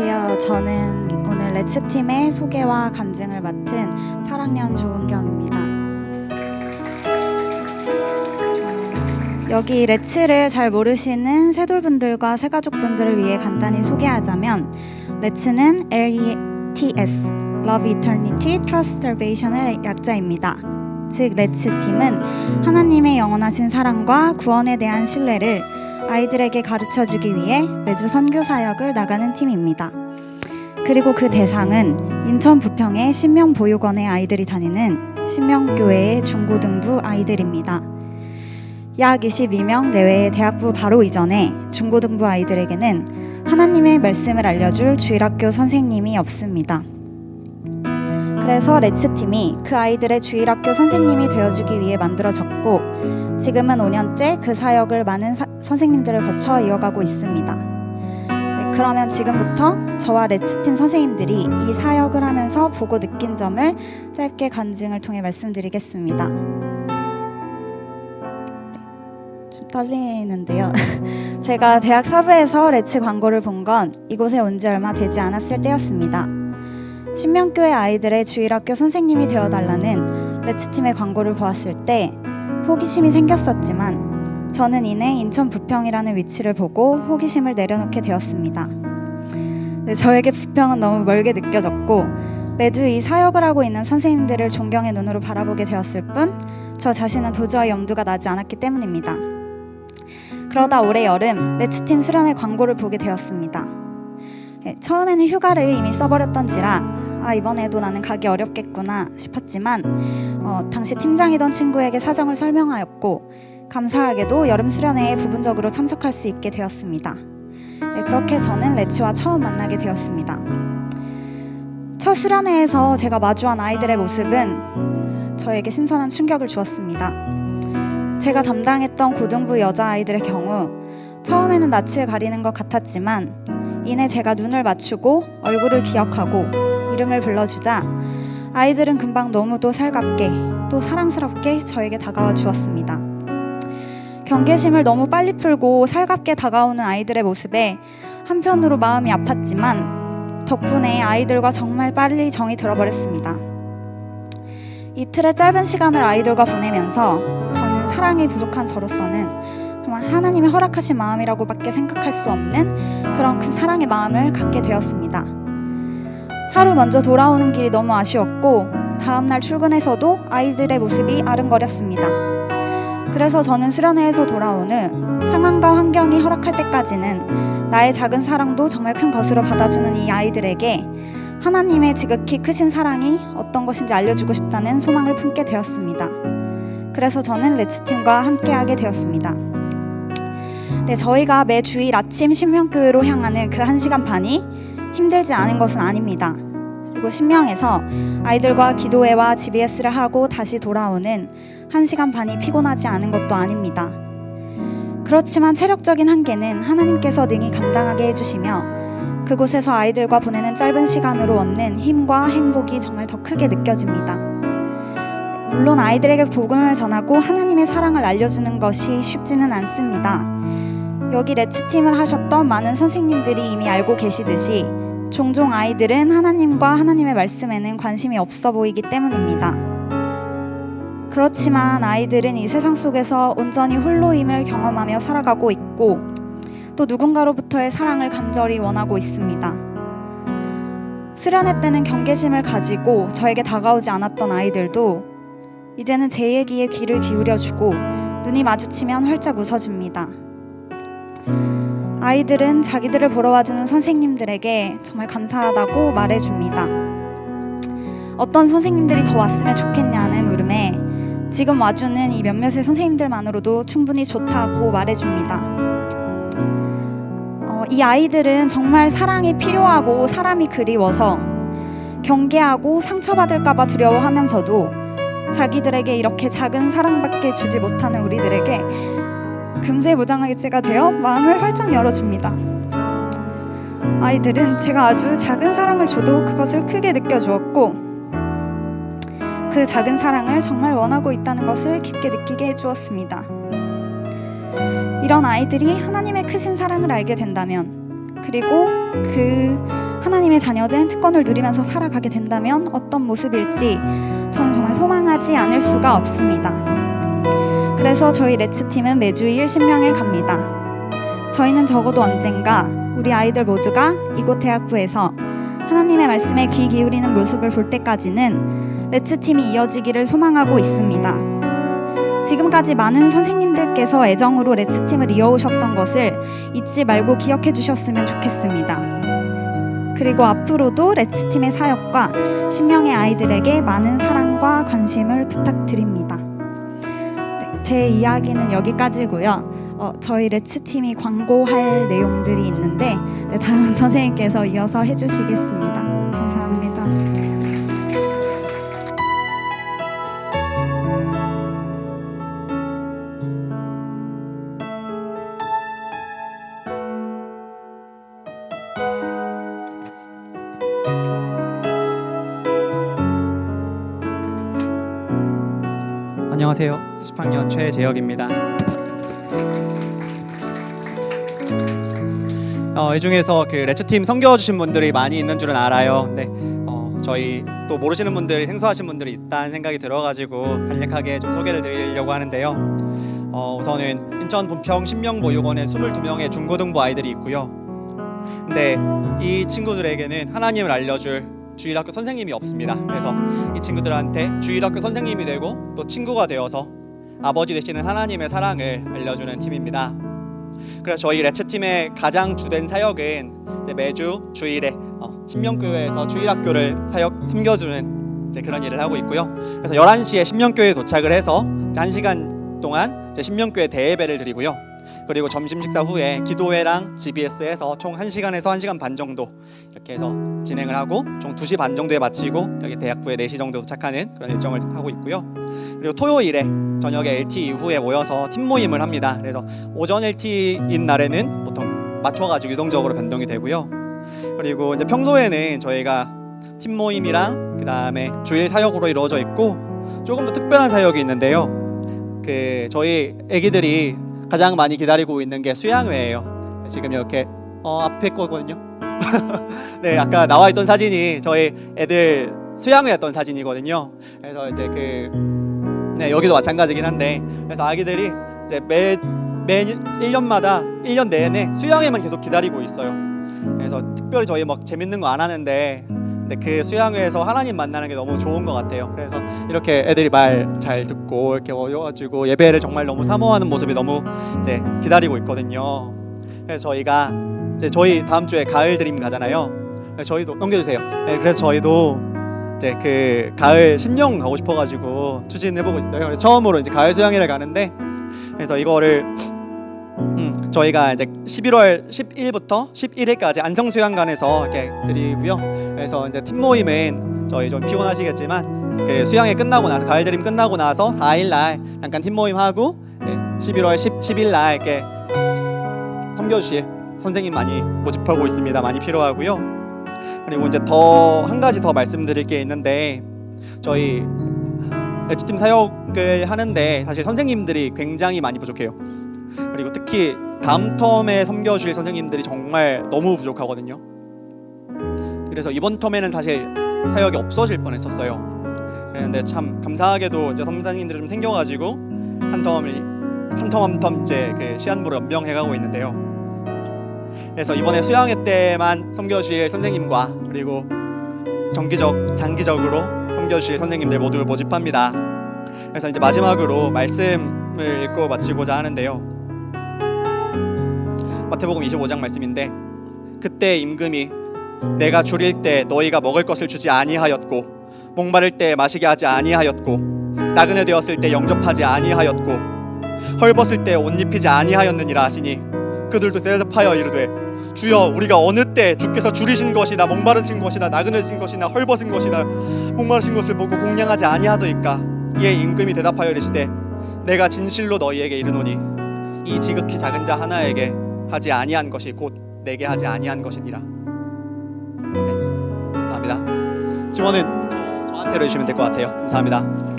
안녕하세요. 저는 오늘 레츠팀의 소개와 간증을 맡은 8학년 조은경입니다. 여기 레츠를 잘 모르시는 새돌분들과 새가족분들을 위해 간단히 소개하자면 레츠는 LETS Love Eternity Trust Salvation의 약자입니다. 즉 레츠 팀은 하나님의 영원하신 사랑과 구원에 대한 신뢰를 아이들에게 가르쳐 주기 위해 매주 선교 사역을 나가는 팀입니다. 그리고 그 대상은 인천 부평의 신명 보육원의 아이들이 다니는 신명교회의 중고등부 아이들입니다. 약 22명 내외의 대학부 바로 이전에 중고등부 아이들에게는 하나님의 말씀을 알려줄 주일학교 선생님이 없습니다. 그래서 레츠 팀이 그 아이들의 주일학교 선생님이 되어주기 위해 만들어졌고 지금은 5년째 그 사역을 많은 사- 선생님들을 거쳐 이어가고 있습니다. 네, 그러면 지금부터 저와 레츠 팀 선생님들이 이 사역을 하면서 보고 느낀 점을 짧게 간증을 통해 말씀드리겠습니다. 네, 좀 떨리는데요. 제가 대학 사부에서 레츠 광고를 본 건 이곳에 온 지 얼마 되지 않았을 때였습니다. 신명교회 아이들의 주일학교 선생님이 되어달라는 레츠팀의 광고를 보았을 때 호기심이 생겼었지만 저는 이내 인천 부평이라는 위치를 보고 호기심을 내려놓게 되었습니다. 네, 저에게 부평은 너무 멀게 느껴졌고 매주 이 사역을 하고 있는 선생님들을 존경의 눈으로 바라보게 되었을 뿐 저 자신은 도저히 염두가 나지 않았기 때문입니다. 그러다 올해 여름 레츠팀 수련회 광고를 보게 되었습니다. 네, 처음에는 휴가를 이미 써버렸던지라 아 이번에도 나는 가기 어렵겠구나 싶었지만 어, 당시 팀장이던 친구에게 사정을 설명하였고 감사하게도 여름 수련회에 부분적으로 참석할 수 있게 되었습니다. 네, 그렇게 저는 레츠와 처음 만나게 되었습니다. 첫 수련회에서 제가 마주한 아이들의 모습은 저에게 신선한 충격을 주었습니다. 제가 담당했던 고등부 여자 아이들의 경우 처음에는 낯을 가리는 것 같았지만 이내 제가 눈을 맞추고 얼굴을 기억하고 이름을 불러주자 아이들은 금방 너무도 살갑게 또 사랑스럽게 저에게 다가와 주었습니다. 경계심을 너무 빨리 풀고 살갑게 다가오는 아이들의 모습에 한편으로 마음이 아팠지만 덕분에 아이들과 정말 빨리 정이 들어버렸습니다. 이틀의 짧은 시간을 아이들과 보내면서 저는 사랑이 부족한 저로서는 정말 하나님이 허락하신 마음이라고밖에 생각할 수 없는 그런 큰 사랑의 마음을 갖게 되었습니다. 하루 먼저 돌아오는 길이 너무 아쉬웠고 다음날 출근해서도 아이들의 모습이 아른거렸습니다. 그래서 저는 수련회에서 돌아온 후 상황과 환경이 허락할 때까지는 나의 작은 사랑도 정말 큰 것으로 받아주는 이 아이들에게 하나님의 지극히 크신 사랑이 어떤 것인지 알려주고 싶다는 소망을 품게 되었습니다. 그래서 저는 레츠팀과 함께하게 되었습니다. 네, 저희가 매 주일 아침 신명교회로 향하는 그한 시간 반이 힘들지 않은 것은 아닙니다. 그리고 신명에서 아이들과 기도회와 GBS를 하고 다시 돌아오는 한 시간 반이 피곤하지 않은 것도 아닙니다. 그렇지만 체력적인 한계는 하나님께서 능히 감당하게 해주시며 그곳에서 아이들과 보내는 짧은 시간으로 얻는 힘과 행복이 정말 더 크게 느껴집니다. 물론 아이들에게 복음을 전하고 하나님의 사랑을 알려주는 것이 쉽지는 않습니다. 여기 레츠팀을 하셨던 많은 선생님들이 이미 알고 계시듯이 종종 아이들은 하나님과 하나님의 말씀에는 관심이 없어 보이기 때문입니다. 그렇지만 아이들은 이 세상 속에서 온전히 홀로임을 경험하며 살아가고 있고 또 누군가로부터의 사랑을 간절히 원하고 있습니다. 수련회 때는 경계심을 가지고 저에게 다가오지 않았던 아이들도 이제는 제 얘기에 귀를 기울여주고 눈이 마주치면 활짝 웃어줍니다. 아이들은 자기들을 보러 와주는 선생님들에게 정말 감사하다고 말해줍니다. 어떤 선생님들이 더 왔으면 좋겠냐는 물음에 지금 와주는 이 몇몇의 선생님들만으로도 충분히 좋다고 말해줍니다. 어, 이 아이들은 정말 사랑이 필요하고 사람이 그리워서 경계하고 상처받을까봐 두려워하면서도 자기들에게 이렇게 작은 사랑밖에 주지 못하는 우리들에게 금세 무장하게째가 되어 마음을 활짝 열어줍니다. 아이들은 제가 아주 작은 사랑을 줘도 그것을 크게 느껴주었고 그 작은 사랑을 정말 원하고 있다는 것을 깊게 느끼게 해주었습니다. 이런 아이들이 하나님의 크신 사랑을 알게 된다면 그리고 그 하나님의 자녀된 특권을 누리면서 살아가게 된다면 어떤 모습일지 저는 정말 소망하지 않을 수가 없습니다. 그래서 저희 레츠팀은 매주일 신명에 갑니다. 저희는 적어도 언젠가 우리 아이들 모두가 이곳 대학부에서 하나님의 말씀에 귀 기울이는 모습을 볼 때까지는 레츠팀이 이어지기를 소망하고 있습니다. 지금까지 많은 선생님들께서 애정으로 레츠팀을 이어오셨던 것을 잊지 말고 기억해 주셨으면 좋겠습니다. 그리고 앞으로도 레츠팀의 사역과 신명의 아이들에게 많은 사랑과 관심을 부탁드립니다. 네, 제 이야기는 여기까지고요. 어, 저희 레츠팀이 광고할 내용들이 있는데 네, 다음 선생님께서 이어서 해주시겠습니다. 감사합니다. 안녕하세요. 10학년 최재혁입니다. 어, 이 중에서 그 레츠팀 섬겨 주신 분들이 많이 있는 줄은 알아요. 네, 어, 저희 또 모르시는 분들이 생소하신 분들이 있다는 생각이 들어가지고 간략하게 좀 소개를 드리려고 하는데요. 어, 우선은 인천 부평 신명보육원에 22명의 중고등부 아이들이 있고요. 근데 이 친구들에게는 하나님을 알려줄 주일학교 선생님이 없습니다. 그래서 이 친구들한테 주일학교 선생님이 되고 또 친구가 되어서 아버지 되시는 하나님의 사랑을 알려주는 팀입니다. 그래서 저희 레츠 팀의 가장 주된 사역은 매주 주일에 어, 신명교회에서 주일학교를 사역 섬겨주는 그런 일을 하고 있고요. 그래서 11시에 신명교회에 도착을 해서 이제 1시간 동안 신명교회 대예배를 드리고요. 그리고 점심 식사 후에 기도회랑 GBS에서 총 1시간에서 1시간 반 정도 이렇게 해서 진행을 하고 총 2시 반 정도에 마치고 여기 대학부에 4시 정도 도착하는 그런 일정을 하고 있고요. 그리고 토요일에 저녁에 LT 이후에 모여서 팀 모임을 합니다. 그래서 오전 LT인 날에는 보통 맞춰가지고 유동적으로 변동이 되고요. 그리고 이제 평소에는 저희가 팀 모임이랑 그 다음에 주일 사역으로 이루어져 있고 조금 더 특별한 사역이 있는데요. 그 저희 애기들이 가장 많이 기다리고 있는 게 수양회예요. 지금 이렇게 어, 앞에 거거든요. 네, 아까 나와 있던 사진이 저희 애들 수양회였던 사진이거든요. 그래서 이제 그 네, 여기도 마찬가지긴 한데 그래서 아기들이 이제 매 매 1년마다 1년 내내 수양회만 계속 기다리고 있어요. 그래서 특별히 저희 막 재밌는 거 안 하는데 근데 그 수양회에서 하나님 만나는 게 너무 좋은 것 같아요. 그래서 이렇게 애들이 말 잘 듣고 이렇게 모여가지고 예배를 정말 너무 사모하는 모습이 너무 이제 기다리고 있거든요. 그래서 저희가 이제 저희 다음 주에 가을 드림 가잖아요. 저희도 넘겨주세요. 네, 그래서 저희도 이제 그 가을 신령 가고 싶어가지고 추진해보고 있어요. 그래서 처음으로 이제 가을 수양회를 가는데 그래서 이거를 음, 저희가 이제 11월 10일부터 11일까지 안성 수양관에서 이렇게 드리고요. 그래서 이제 팀 모임은 저희 좀 피곤하시겠지만 그 수양회 끝나고 나서 가을 드림 끝나고 나서 4일날 잠깐 팀 모임 하고 네, 11월 10, 10일날 이렇게 섬겨주실 선생님 많이 모집하고 있습니다. 많이 필요하고요. 그리고 이제 더 한 가지 더 말씀드릴 게 있는데 저희 레츠팀 사역을 하는데 사실 선생님들이 굉장히 많이 부족해요. 그리고 특히 다음 텀에 섬겨주실 선생님들이 정말 너무 부족하거든요. 그래서 이번 텀에는 사실 사역이 없어질 뻔했었어요. 그런데 참 감사하게도 이제 선생님들이 좀 생겨가지고 한 텀을 한텀 한텀 이제 그 시한부로 연명해가고 있는데요. 그래서 이번에 수양회 때만 섬겨주실 선생님과 그리고 정기적 장기적으로 섬겨주실 선생님들 모두 모집합니다. 그래서 이제 마지막으로 말씀을 읽고 마치고자 하는데요. 마태복음 25장 말씀인데 그때 임금이 내가 줄일 때 너희가 먹을 것을 주지 아니하였고 목마를 때 마시게 하지 아니하였고 나그네 되었을 때 영접하지 아니하였고 헐벗을 때 옷 입히지 아니하였느니라 하시니 그들도 대답하여 이르되 주여 우리가 어느 때 주께서 줄이신 것이나 목마르신 것이나 나그네진 것이나 헐벗은 것이나 목마르신 것을 보고 공양하지 아니하더이까 이에 임금이 대답하여 이르시되 내가 진실로 너희에게 이르노니 이 지극히 작은 자 하나에게 하지 아니한 것이 곧 내게 하지 아니한 것이니라. 네, 감사합니다. 지원은 저, 저한테로 해주시면 될 것 같아요. 감사합니다.